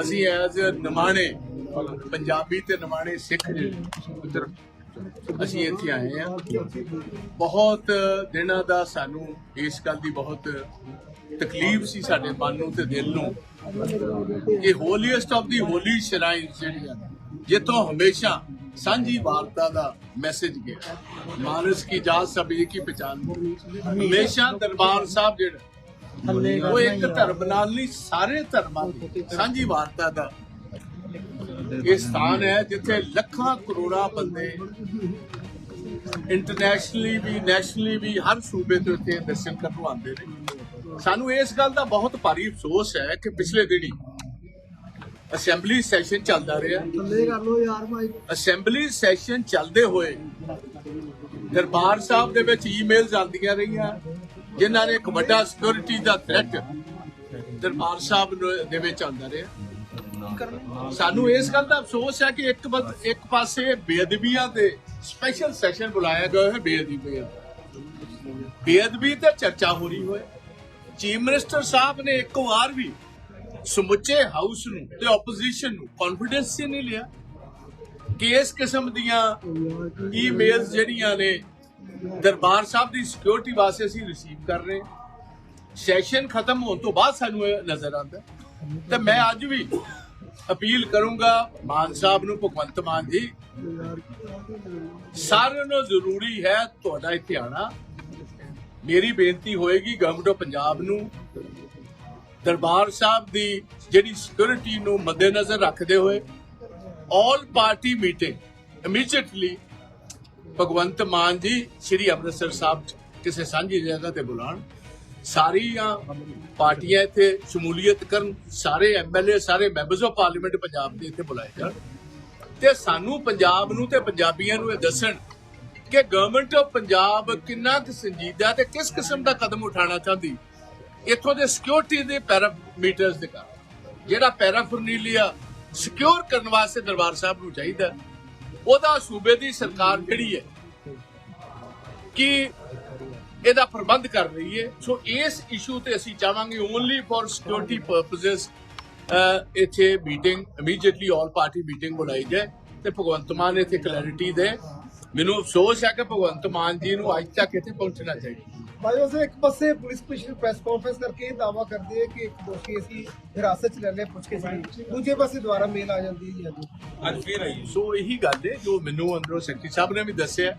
ਅਸੀਂ ਐਜ਼ ਨਿਮਾਣੇ, ਪੰਜਾਬੀ ਤੇ ਨਿਮਾਣੇ ਸਿੱਖ ਅਸੀਂ ਇੱਥੇ ਆਏ ਆ ਬਹੁਤ ਦਿਨਾਂ ਦਾ ਸਾਨੂੰ ਇਸ ਗੱਲ ਦੀ ਬਹੁਤ ਤਕਲੀਫ ਸੀ ਸਾਡੇ ਮਨ ਨੂੰ ਤੇ ਦਿਲ ਨੂੰ ਕਿ ਹੋਲੀਐਸਟ ਆਫ ਦੀ ਹੋਲੀ ਸ਼ਰਾਈਨ ਜਿਹੜੀਆਂ ਜਿੱਥੋਂ ਹਮੇਸ਼ਾ ਸਾਂਝੀ ਵਾਰਤਾ ਦਾ ਮੈਸੇਜ ਗਿਆ। ਮਾਨਸ ਕੀ ਜਾਤ ਸਭ ਇੱਕ ਹੀ ਪਛਾਣ। ਹਮੇਸ਼ਾ ਦਰਬਾਰ ਸਾਹਿਬ ਜਿਹੜਾ ਉਹ ਇੱਕ ਧਰਮ ਨਾਲ ਨਹੀਂ ਸਾਰੇ ਧਰਮਾਂ ਦੀ। ਸਾਂਝੀ ਵਾਰਤਾ ਦਾ। ਇਹ ਸਥਾਨ ਹੈ ਜਿੱਥੇ ਲੱਖਾਂ ਕਰੋੜਾਂ ਬੰਦੇ ਇੰਟਰਨੈਸ਼ਨਲੀ ਵੀ ਨੈਸ਼ਨਲੀ ਵੀ ਹਰ ਸੂਬੇ ਤੋਂ ਇੱਥੇ ਦਰਸ਼ਨ ਕਰਨ ਆਉਂਦੇ ਨੇ। ਸਾਨੂੰ ਇਸ ਗੱਲ ਦਾ ਬਹੁਤ ਭਾਰੀ ਅਫਸੋਸ ਹੈ ਕਿ ਪਿਛਲੇ ਦਿਨੀ ਅਸੈਂਬਲੀ ਸੈਸ਼ਨ ਚੱਲਦਾ ਰਿਹਾ। ਥੱਲੇ ਕਰ ਲੋ ਯਾਰ ਮਾਈਕ ਅਸੈਂਬਲੀ ਸੈਸ਼ਨ ਚੱਲਦੇ ਹੋਏ ਦਰਬਾਰ ਸਾਹਿਬ ਦੇ ਵਿੱਚ ਈਮੇਲਸ ਆਉਂਦੀਆਂ ਰਹੀਆਂ। ਜਿਨ੍ਹਾਂ ਨੇ ਇੱਕ ਵੱਡਾ ਸਿਕਿਉਰਿਟੀ ਦਾ ਥ੍ਰੈਟ ਦਰਬਾਰ ਸਾਹਿਬ ਦੇ ਵਿੱਚ ਆਉਂਦਾ ਰਿਹਾ। ਸਾਨੂੰ ਇਸ ਗੱਲ ਦਾ ਅਫਸੋਸ ਹੈ ਕਿ ਇੱਕ ਇੱਕ ਪਾਸੇ ਬੇਅਦਬੀਆਂ ਦੇ ਸਪੈਸ਼ਲ ਸੈਸ਼ਨ ਬੁਲਾਇਆ ਗਿਆ ਹੈ ਬੇਅਦਬੀ ਬੇਅਦਬੀ ਤੇ ਚਰਚਾ ਹੋ ਰਹੀ ਹੋਏ। ਚੀਫ ਮਿਨਿਸਟਰ ਸਾਹਿਬ ਨੇ ਇੱਕ ਵਾਰ ਵੀ ਸਮੁੱਚੇ ਹਾਊਸ ਨੂੰ ਤੇ ਆਪੋਜੀਸ਼ਨ ਨੂੰ ਕੌਨਫੀਡੈਂਸ ਹੀ ਨਹੀਂ ਲਿਆ। ਕਿ ਇਸ ਕਿਸਮ ਦੀਆਂ ਈਮੇਲਸ ਜਿਹੜੀਆਂ ਨੇ ਦਰਬਾਰ ਸਾਹਿਬ ਦੀ ਸਿਕਿਉਰਿਟੀ ਵਾਸਤੇ ਅਸੀਂ ਰਿਸੀਵ ਕਰ ਰਹੇ ਸੈਸ਼ਨ ਖਤਮ ਹੋਣ ਤੋਂ ਬਾਅਦ ਸਾਨੂੰ ਇਹ ਨਜ਼ਰ ਆਉਂਦਾ ਤੇ ਮੈਂ ਅੱਜ ਵੀ ਅਪੀਲ ਕਰੂੰਗਾ ਮਾਨ ਸਾਹਿਬ ਨੂੰ, ਭਗਵੰਤ ਮਾਨ ਜੀ, ਸਾਰਿਆਂ ਨੂੰ ਜ਼ਰੂਰੀ ਹੈ ਤੁਹਾਡਾ ਇੱਥੇ ਆਣਾ ਮੇਰੀ ਬੇਨਤੀ ਹੋਏਗੀ ਗਵਰਨਮੈਂਟ ਆਫ ਪੰਜਾਬ ਨੂੰ, ਦਰਬਾਰ ਸਾਹਿਬ ਦੀ ਜਿਹੜੀ ਸਿਕਿਉਰਿਟੀ ਨੂੰ ਮੱਦੇਨਜ਼ਰ ਰੱਖਦੇ ਹੋਏ all party meeting immediately Bhagwant Mann ji Shri Amritsar ਸਾਹਿਬ ਕਿਸੇ ਸਾਂਝੀ ਜਗ੍ਹਾ ਤੇ ਬੁਲਾਣ ਸਾਰੀਆਂ ਪਾਰਟੀਆਂ ਇੱਥੇ ਸ਼ਮੂਲੀਅਤ ਕਰਨ, ਸਾਰੇ ਐਮਐਲਏ ਸਾਰੇ ਮੈਂਬਰਸ ਆਫ ਪਾਰਲੀਮੈਂਟ ਪੰਜਾਬ ਦੇ ਇੱਥੇ ਬੁਲਾਏ ਜਾਣ। ਤੇ ਸਾਨੂੰ ਪੰਜਾਬ ਨੂੰ ਤੇ ਪੰਜਾਬੀਆਂ ਨੂੰ ਇਹ ਦੱਸਣ ਕਿ ਗਵਰਨਮੈਂਟ ਆਫ ਪੰਜਾਬ ਕਿੰਨਾ ਕੁ ਸੰਜੀਦਾ ਤੇ ਕਿਸ ਕਿਸਮ ਦਾ ਕਦਮ ਉਠਾਉਣਾ ਚਾਹੁੰਦੀ। ਇੱਥੋਂ ਦੇ ਸਿਕਿਉਰਿਟੀ ਦੇ ਪੈਰਾਮੀਟਰਸ ਦੇ ਕਾਰਨ, ਜਿਹੜਾ ਪੈਰਾਫਰਨੀਲੀਆ ਸਿਕਿਉਰ ਕਰਨ ਵਾਸਤੇ ਦਰਬਾਰ ਸਾਹਿਬ ਨੂੰ ਚਾਹੀਦਾ। ਉਹਦਾ ਸੂਬੇ ਦੀ ਸਰਕਾਰ ਜਿਹੜੀ ਹੈ? ਕਿ ਇਹਦਾ ਪ੍ਰਬੰਧ ਕਰ ਰਹੀ ਹੈ। ਸੋ ਇਸ ਇਸ਼ੂ ਤੇ ਅਸੀਂ ਚਾਹਾਂਗੇ ਓਨਲੀ ਫॉर ਸਿਕਿਉਰਿਟੀ ਪਰਪਸਸ ਇੱਥੇ meeting immediately all party meeting ਬੁਲਾਈ ਜਾਏ ਤੇ ਭਗਵੰਤ ਮਾਨ ਇੱਥੇ ਕਲੈਰਿਟੀ ਦੇ। ਮੈਨੂੰ ਅਫਸੋਸ ਹੈ ਕਿ ਭਗਵੰਤ ਮਾਨ ਜੀ ਨੂੰ ਅੱਜ ਤੱਕ ਇੱਥੇ ਪਹੁੰਚਣਾ ਚਾਹੀਦਾ। ਭਾਈ ਉਸੇ ਇੱਕ ਪਾਸੇ ਪੁਲਿਸ ਕਮਿਸ਼ਨਰ ਪ੍ਰੈਸ ਕਾਨਫਰੰਸ ਕਰਕੇ ਇਹ ਦਾਵਾ ਕਰਦੇ ਹੈ ਕਿ ਇੱਕ ਦੋਸ਼ੀ ਅਸੀਂ ਹਿਰਾਸਤ 'ਚ ਲੈ ਲਿਆ ਪੁੱਛ ਕੇ ਸੀ। ਦੂਜੇ ਪਾਸੇ ਦੁਬਾਰਾ ਮੇਲ ਆ ਜਾਂਦੀ ਹੈ ਜੀ। ਅੱਜ ਫੇਰ ਆਈ ਸੋ ਇਹੀ ਗੱਲ ਹੈ ਜੋ ਮੈਨੂੰ ਅੰਦਰੋਂ ਸੈਕਟਰੀ ਸਾਹਿਬ ਨੇ ਵੀ ਦੱਸਿਆ।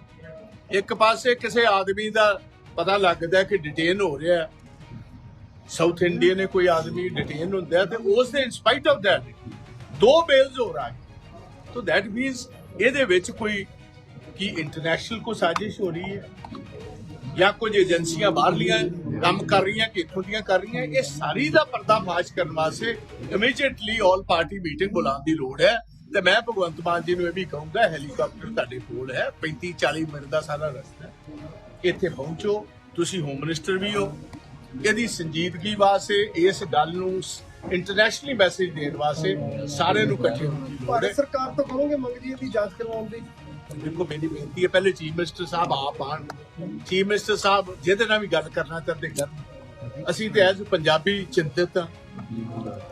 ਇੱਕ ਪਾਸੇ ਕਿਸੇ ਆਦਮੀ ਦਾ ਪਤਾ ਲੱਗਦਾ ਕਿ ਡਿਟੇਨ ਹੋ ਰਿਹਾ ਸਾਊਥ ਇੰਡੀਆ ਨੇ ਕੋਈ ਆਦਮੀ ਡਿਟੇਨ ਹੁੰਦਾ ਹੈ ਤੇ ਉਸ ਦੇ ਇਨਸਪਾਈਟ ਆਫ ਦੈਟ ਦੋ ਬੇਲਸ ਹੋ ਰਹਾ ਹੈ ਸੋ ਦੈਟ ਮੀਨਸ ਇਹਦੇ ਵਿੱਚ ਕੋਈ ਕੀ ਇੰਟਰਨੈਸ਼ਨਲ ਕੋ ਸਾਜ਼ਿਸ਼ ਹੋ ਰਹੀ ਹੈ ਜਾਂ ਕੁਝ ਏਜੰਸੀਆਂ ਬਾਹਰਲੀਆਂ ਕੰਮ ਕਰ ਰਹੀਆਂ ਕਿ ਇੱਥੋਂ ਦੀਆਂ ਕਰ ਰਹੀਆਂ, ਇਹ ਸਾਰੀ ਦਾ ਪਰਦਾਫਾਸ਼ ਕਰਨ ਵਾਸਤੇ ਇਮੀਡੀਏਟਲੀ ਆਲ ਪਾਰਟੀ ਮੀਟਿੰਗ ਬੁਲਾਉਣ ਦੀ ਲੋੜ ਹੈ। ਤੇ ਮੈਂ ਭਗਵੰਤ ਮਾਨ ਜੀ ਨੂੰ ਇਹ ਵੀ ਕਹੂੰਗਾ ਹੈਲੀਕਾਪਟਰ ਤੁਹਾਡੇ ਕੋਲ ਹੈ 35 40 ਮਿੰਟ ਦਾ ਸਾਰਾ ਰਸਤਾ ਇੱਥੇ ਪਹੁੰਚੋ ਤੁਸੀਂ ਹੋਮ ਮਿਨਿਸਟਰ ਵੀ ਹੋ। ਇਹਦੀ ਸੰਜੀਦਗੀ ਵਾਸਤੇ ਇਸ ਗੱਲ ਨੂੰ ਇੰਟਰਨੈਸ਼ਨਲੀ ਮੈਸੇਜ ਦੇਣ ਵਾਸਤੇ ਸਾਰੇ ਨੂੰ ਇਕੱਠੇ ਹੋਣ ਸਰਕਾਰ ਤੋਂ ਕਰੋਗੇ ਮੰਗ ਜੀ ਇਹਦੀ ਜਾਂਚ ਕਰਵਾਉਣ ਦੀ? ਦੇਖੋ ਮੇਰੀ ਬੇਨਤੀ ਹੈ ਪਹਿਲੇ ਚੀਫ ਮਿਨਿਸਟਰ ਸਾਹਿਬ ਆਪ ਆਣ। ਚੀਫ ਮਿਨਿਸਟਰ ਸਾਹਿਬ ਜਿਹਦੇ ਨਾਲ ਵੀ ਗੱਲ ਕਰਨਾ ਚਾਹੁੰਦੇ ਕਰਨ। ਅਸੀਂ ਤੇ ਐਜ਼ ਪੰਜਾਬੀ ਚਿੰਤਿਤ ਹਾਂ।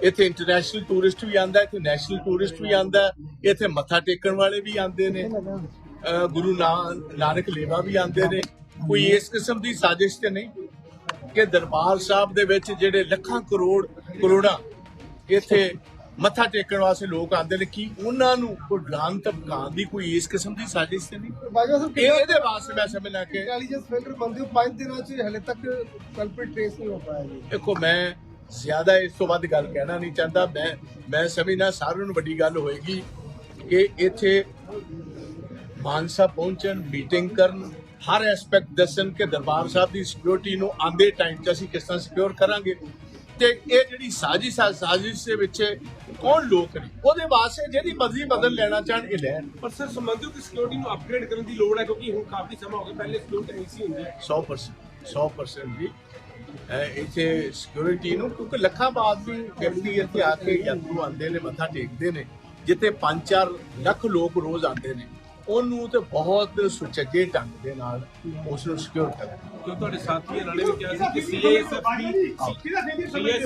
ਇੱਥੇ ਇੰਟਰਨੈਸ਼ਨਲ ਟੂਰਿਸਟ ਵੀ ਆਂਦਾ ਇੱਥੇ ਨੈਸ਼ਨਲ ਟੂਰਿਸਟ ਵੀ ਆਂਦਾ ਇੱਥੇ ਮੱਥਾ ਟੇਕਣ ਵਾਲੇ ਵੀ ਆਂਦੇ ਨੇ। ਗੁਰੂ ਨਾਨਕ ਲੇਵਾ ਵੀ ਆਂਦੇ ਨੇ। ਕੋਈ ਇਸ ਕਿਸਮ ਦੀ ਸਾਜ਼ਿਸ਼ ਤੇ ਨਹੀਂ ਕਿ ਦਰਬਾਰ ਸਾਹਿਬ ਦੇ ਵਿੱਚ ਜਿਹੜੇ ਲੱਖਾਂ ਕਰੋੜ ਕਰੋੜਾਂ ਇੱਥੇ ਮੱਥਾ ਟੇਕਣ ਵਾਸਤੇ ਲੋਕ ਆਂਦੇ ਨੇ ਕਿ ਉਹਨਾਂ ਨੂੰ ਕੋਈ ਡਰਾਨ ਧਮਕਾਉਣ ਦੀ ਕੋਈ ਇਸ ਕਿਸਮ ਦੀ ਸਾਜ਼ਿਸ਼ ਤੇ ਨਹੀਂ? ਭਾਈ ਸਾਹਿਬ ਇਹ ਇਹਦੇ ਵਾਸਤੇ ਮੈਂ ਸਮਝਣਾ ਕਿ ਇੰਟੈਲੀਜੈਂਸ ਫਿਲਟਰ ਬੰਦੇ ਹੋ ਪੰਜ ਦਿਨਾਂ 'ਚ ਹਲੇ ਤੱਕ ਕਲਪਿਟ ਟ੍ਰੇਸ ਨਹੀਂ ਹੋ ਪਾਇਆ ਜੀ। ਦੇਖੋ ਮੈਂ ਜ਼ਿਆਦਾ ਇਸ ਤੋਂ ਵੱਧ ਗੱਲ ਕਹਿਣਾ ਨਹੀਂ ਚਾਹੁੰਦਾ। ਮੈਂ ਮੈਂ ਸਮਝਣਾ ਸਾਰਿਆਂ ਨੂੰ ਵੱਡੀ ਗੱਲ ਹੋਏਗੀ ਕਿ ਇੱਥੇ ਮਾਨਸਾ ਪਹੁੰਚਣ ਮੀਟਿੰਗ ਕਰਨ ਹਰ ਐਸਪੈਕਟ ਦੱਸਣ ਕਿ ਦਰਬਾਰ ਸਾਹਿਬ ਦੀ ਸਿਕਿਉਰਿਟੀ ਨੂੰ ਆਂਦੇ ਟਾਈਮ 'ਚ ਅਸੀਂ ਕਿਸ ਤਰ੍ਹਾਂ ਸਿਕਿਉਰ ਕਰਾਂਗੇ। ਤੇ ਇਹ ਜਿਹੜੀ ਸਾਜ਼ਿਸ਼ ਆ ਸਾਜ਼ਿਸ਼ ਦੇ ਵਿੱਚ ਕੌਣ ਲੋਕ ਨੇ? ਉਹਦੇ ਵਾਸਤੇ ਜਿਹਦੀ ਮਰਜ਼ੀ ਬਦਲ ਲੈਣਾ ਚਾਹਣ ਇਹ ਲੈਣ ਪਰ ਸਰ ਸਮਝਦੇ ਕਿ ਸਿਕਿਉਰਿਟੀ ਨੂੰ ਅਪਗ੍ਰੇਡ ਕਰਨ ਦੀ ਲੋੜ ਹੈ ਕਿਉਂਕਿ ਹੁਣ ਕਾਫੀ ਸਮਾਂ ਹੋ ਗਿਆ ਪਹਿਲੇ ਸਿਕਿਉਰਿਟੀ ਨਹੀਂ ਸੀ ਹੁੰਦੀ। 100% 100% ਜੀ। ਇੱਥੇ ਸਿਕਿਉਰਿਟੀ ਨੂੰ ਕਿਉਂਕਿ ਲੱਖਾਂ ਬਾਦ ਵੀ ਵਿਅਕਤੀ ਇੱਥੇ ਆ ਕੇ ਯਾਤਰੂ ਆਉਂਦੇ ਨੇ ਮੱਥਾ ਟੇਕਦੇ ਨੇ ਜਿੱਥੇ 5-4 ਲੱਖ ਲੋਕ ਰੋਜ਼ ਆਉਂਦੇ ਨੇ ਉਹਨੂੰ ਤੇ ਬਹੁਤ ਸੁਚੱਜੇ ਢੰਗ ਦੇ ਨਾਲ ਉਸ ਨੂੰ ਸਿਕਿਉਰ ਕਿਉਂ ਤੁਹਾਡੇ ਸਾਥੀਆਂ ਨਾਲੇ ਵੀ ਕਿਹਾ ਸੀ ਕਿ ਸੀਏਐਸਐਫ ਦੀ